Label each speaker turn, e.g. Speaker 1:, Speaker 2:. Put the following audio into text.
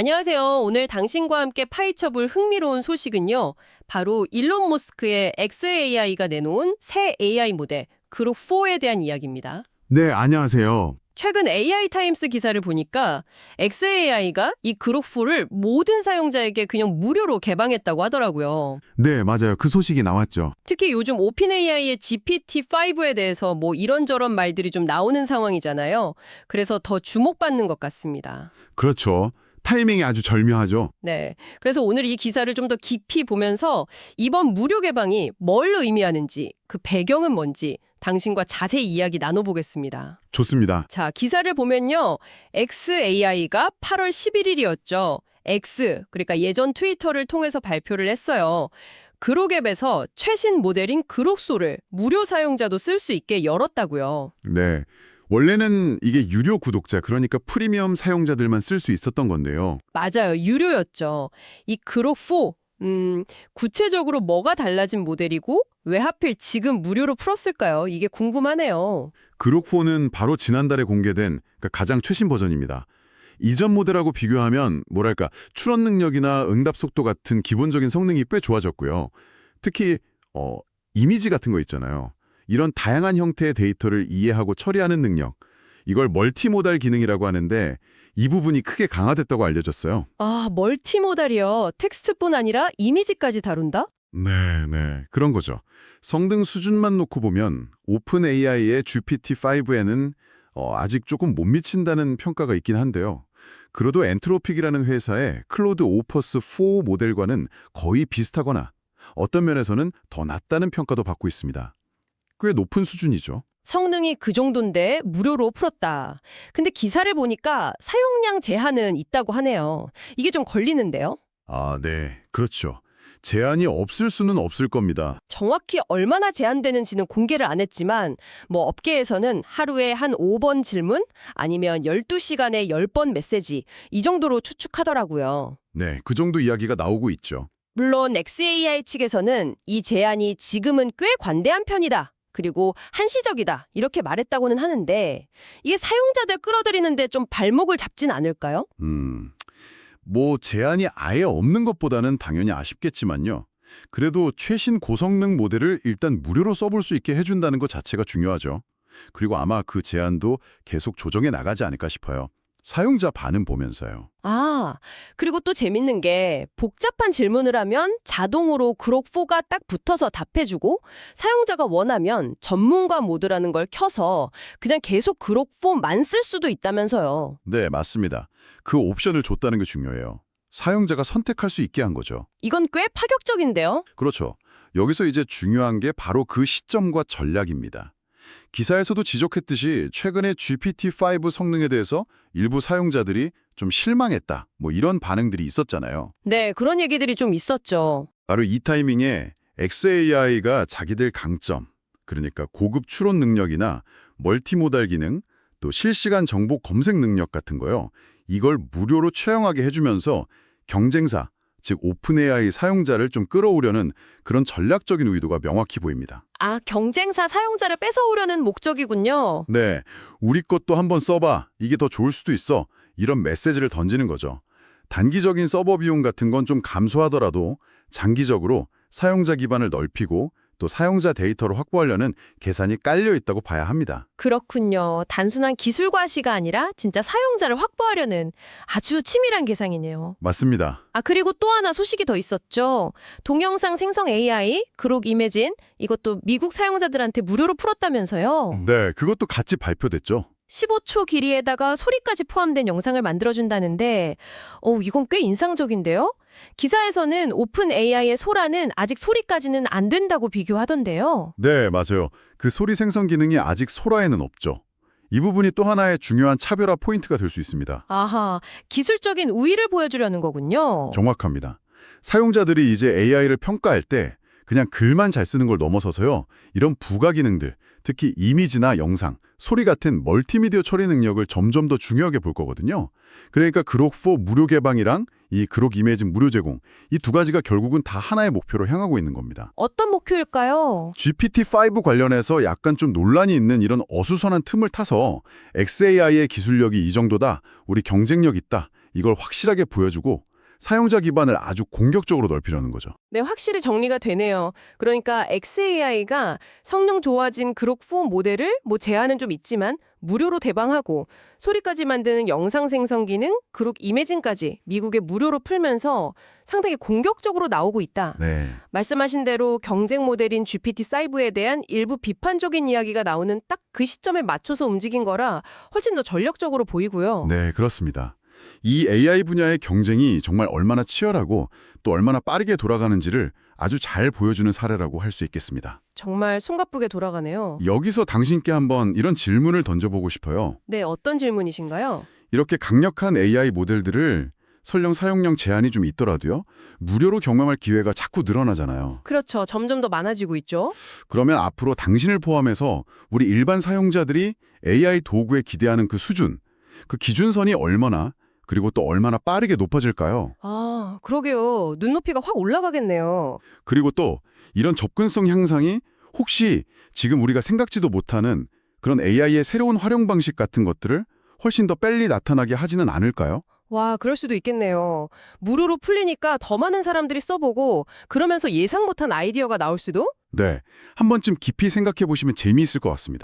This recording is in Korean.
Speaker 1: 안녕하세요. 오늘 당신과 함께 파헤쳐볼 흥미로운 소식은요. 바로 일론 머스크의 XAI가 내놓은 새 AI 모델 그록4에 대한 이야기입니다.
Speaker 2: 네, 안녕하세요.
Speaker 1: 최근 AI 타임스 기사를 보니까 XAI가 이 그록4를 모든 사용자에게 그냥 무료로 개방했다고 하더라고요.
Speaker 2: 네, 맞아요. 그 소식이 나왔죠.
Speaker 1: 특히 요즘 오픈 AI의 GPT-5에 대해서 뭐 이런저런 말들이 좀 나오는 상황이잖아요. 그래서 더 주목받는 것 같습니다.
Speaker 2: 그렇죠. 타이밍이 아주 절묘하죠.
Speaker 1: 네. 그래서 오늘 이 기사를 좀 더 깊이 보면서 이번 무료 개방이 뭘 의미하는지, 그 배경은 뭔지 당신과 자세히 이야기 나눠보겠습니다.
Speaker 2: 좋습니다.
Speaker 1: 자, 기사를 보면요. XAI가 8월 11일이었죠. X, 그러니까 예전 트위터를 통해서 발표를 했어요. 그록앱에서 최신 모델인 그록소를 무료 사용자도 쓸 수 있게 열었다고요.
Speaker 2: 네. 원래는 이게 유료 구독자, 그러니까 프리미엄 사용자들만 쓸 수 있었던 건데요.
Speaker 1: 맞아요. 유료였죠. 이 그록4, 음, 구체적으로 뭐가 달라진 모델이고 왜 하필 지금 무료로 풀었을까요? 이게 궁금하네요.
Speaker 2: 그록4는 바로 지난달에 공개된 그러니까 가장 최신 버전입니다. 이전 모델하고 비교하면 뭐랄까 출원 능력이나 응답 속도 같은 기본적인 성능이 꽤 좋아졌고요. 특히 어, 이미지 같은 거 있잖아요. 이런 다양한 형태의 데이터를 이해하고 처리하는 능력. 이걸 멀티모달 기능이라고 하는데 이 부분이 크게 강화됐다고 알려졌어요.
Speaker 1: 아, 멀티모달이요. 텍스트뿐 아니라 이미지까지 다룬다?
Speaker 2: 네, 네. 그런 거죠. 성능 수준만 놓고 보면 오픈 AI의 GPT-5에는 어, 아직 조금 못 미친다는 평가가 있긴 한데요. 그래도 엔트로픽이라는 회사의 클로드 오퍼스 4 모델과는 거의 비슷하거나 어떤 면에서는 더 낫다는 평가도 받고 있습니다. 꽤 높은 수준이죠.
Speaker 1: 성능이 그 정도인데 무료로 풀었다. 근데 기사를 보니까 사용량 제한은 있다고 하네요. 이게 좀 걸리는데요?
Speaker 2: 아, 네. 그렇죠. 제한이 없을 수는 없을 겁니다.
Speaker 1: 정확히 얼마나 제한되는지는 공개를 안 했지만 뭐 업계에서는 하루에 한 5번 질문 아니면 12시간에 10번 메시지 이 정도로 추측하더라고요.
Speaker 2: 네, 그 정도 이야기가 나오고 있죠.
Speaker 1: 물론 XAI 측에서는 이 제한이 지금은 꽤 관대한 편이다. 그리고 한시적이다. 이렇게 말했다고는 하는데 이게 사용자들 끌어들이는데 좀 발목을 잡진 않을까요?
Speaker 2: 음, 뭐 제한이 아예 없는 것보다는 당연히 아쉽겠지만요. 그래도 최신 고성능 모델을 일단 무료로 써볼 수 있게 해준다는 것 자체가 중요하죠. 그리고 아마 그 제한도 계속 조정해 나가지 않을까 싶어요. 사용자 반응 보면서요.
Speaker 1: 아, 그리고 또 재밌는 게 복잡한 질문을 하면 자동으로 그록4가 딱 붙어서 답해주고 사용자가 원하면 전문가 모드라는 걸 켜서 그냥 계속 그록4만 쓸 수도 있다면서요.
Speaker 2: 네, 맞습니다. 그 옵션을 줬다는 게 중요해요. 사용자가 선택할 수 있게 한 거죠.
Speaker 1: 이건 꽤 파격적인데요?
Speaker 2: 그렇죠. 여기서 이제 중요한 게 바로 그 시점과 전략입니다. 기사에서도 지적했듯이 최근에 GPT-5 성능에 대해서 일부 사용자들이 좀 실망했다. 뭐 이런 반응들이 있었잖아요.
Speaker 1: 네, 그런 얘기들이 좀 있었죠.
Speaker 2: 바로 이 타이밍에 XAI가 자기들 강점, 그러니까 고급 추론 능력이나 멀티모달 기능, 또 실시간 정보 검색 능력 같은 거요. 이걸 무료로 최형하게 해주면서 경쟁사, 즉 오픈 AI 사용자를 좀 끌어오려는 그런 전략적인 의도가 명확히 보입니다.
Speaker 1: 아, 경쟁사 사용자를 뺏어오려는 목적이군요.
Speaker 2: 네, 우리 것도 한번 써봐. 이게 더 좋을 수도 있어. 이런 메시지를 던지는 거죠. 단기적인 서버 비용 같은 건 좀 감소하더라도 장기적으로 사용자 기반을 넓히고 또 사용자 데이터를 확보하려는 계산이 깔려 있다고 봐야 합니다.
Speaker 1: 그렇군요. 단순한 기술 과시가 아니라 진짜 사용자를 확보하려는 아주 치밀한 계상이네요.
Speaker 2: 맞습니다.
Speaker 1: 아, 그리고 또 하나 소식이 더 있었죠. 동영상 생성 AI, 그록 이매진, 이것도 미국 사용자들한테 무료로 풀었다면서요.
Speaker 2: 네, 그것도 같이 발표됐죠.
Speaker 1: 15초 길이에다가 소리까지 포함된 영상을 만들어준다는데, 어, 이건 꽤 인상적인데요? 기사에서는 오픈 AI의 소라는 아직 소리까지는 안 된다고 비교하던데요.
Speaker 2: 네, 맞아요. 그 소리 생성 기능이 아직 소라에는 없죠. 이 부분이 또 하나의 중요한 차별화 포인트가 될 수 있습니다.
Speaker 1: 아하, 기술적인 우위를 보여주려는 거군요.
Speaker 2: 정확합니다. 사용자들이 이제 AI를 평가할 때 그냥 글만 잘 쓰는 걸 넘어서서요. 이런 부가 기능들, 특히 이미지나 영상, 소리 같은 멀티미디어 처리 능력을 점점 더 중요하게 볼 거거든요. 그러니까 그록4 무료 개방이랑 이 그록 이미진 무료 제공, 이 두 가지가 결국은 다 하나의 목표로 향하고 있는 겁니다.
Speaker 1: 어떤 목표일까요?
Speaker 2: GPT-5 관련해서 약간 좀 논란이 있는 이런 어수선한 틈을 타서 XAI의 기술력이 이 정도다, 우리 경쟁력 있다, 이걸 확실하게 보여주고 사용자 기반을 아주 공격적으로 넓히려는 거죠.
Speaker 1: 네, 확실히 정리가 되네요. 그러니까 XAI가 성능 좋아진 그록4 모델을 뭐 제한은 좀 있지만 무료로 대방하고 소리까지 만드는 영상 생성 기능, 그록 이매진까지 미국에 무료로 풀면서 상당히 공격적으로 나오고 있다.
Speaker 2: 네.
Speaker 1: 말씀하신 대로 경쟁 모델인 GPT-5에 대한 일부 비판적인 이야기가 나오는 딱 그 시점에 맞춰서 움직인 거라 훨씬 더 전력적으로 보이고요.
Speaker 2: 네, 그렇습니다. 이 AI 분야의 경쟁이 정말 얼마나 치열하고 또 얼마나 빠르게 돌아가는지를 아주 잘 보여주는 사례라고 할 수 있겠습니다.
Speaker 1: 정말 숨가쁘게 돌아가네요.
Speaker 2: 여기서 당신께 한번 이런 질문을 던져보고 싶어요.
Speaker 1: 네, 어떤 질문이신가요?
Speaker 2: 이렇게 강력한 AI 모델들을 설령 사용량 제한이 좀 있더라도요. 무료로 경험할 기회가 자꾸 늘어나잖아요.
Speaker 1: 그렇죠. 점점 더 많아지고 있죠.
Speaker 2: 그러면 앞으로 당신을 포함해서 우리 일반 사용자들이 AI 도구에 기대하는 그 수준, 그 기준선이 얼마나 그리고 또 얼마나 빠르게 높아질까요?
Speaker 1: 아, 그러게요. 눈높이가 확 올라가겠네요.
Speaker 2: 그리고 또 이런 접근성 향상이 혹시 지금 우리가 생각지도 못하는 그런 AI의 새로운 활용 방식 같은 것들을 훨씬 더 빨리 나타나게 하지는 않을까요?
Speaker 1: 와, 그럴 수도 있겠네요. 무료로 풀리니까 더 많은 사람들이 써보고 그러면서 예상 못한 아이디어가 나올 수도?
Speaker 2: 네, 한 번쯤 깊이 생각해 보시면 재미있을 것 같습니다.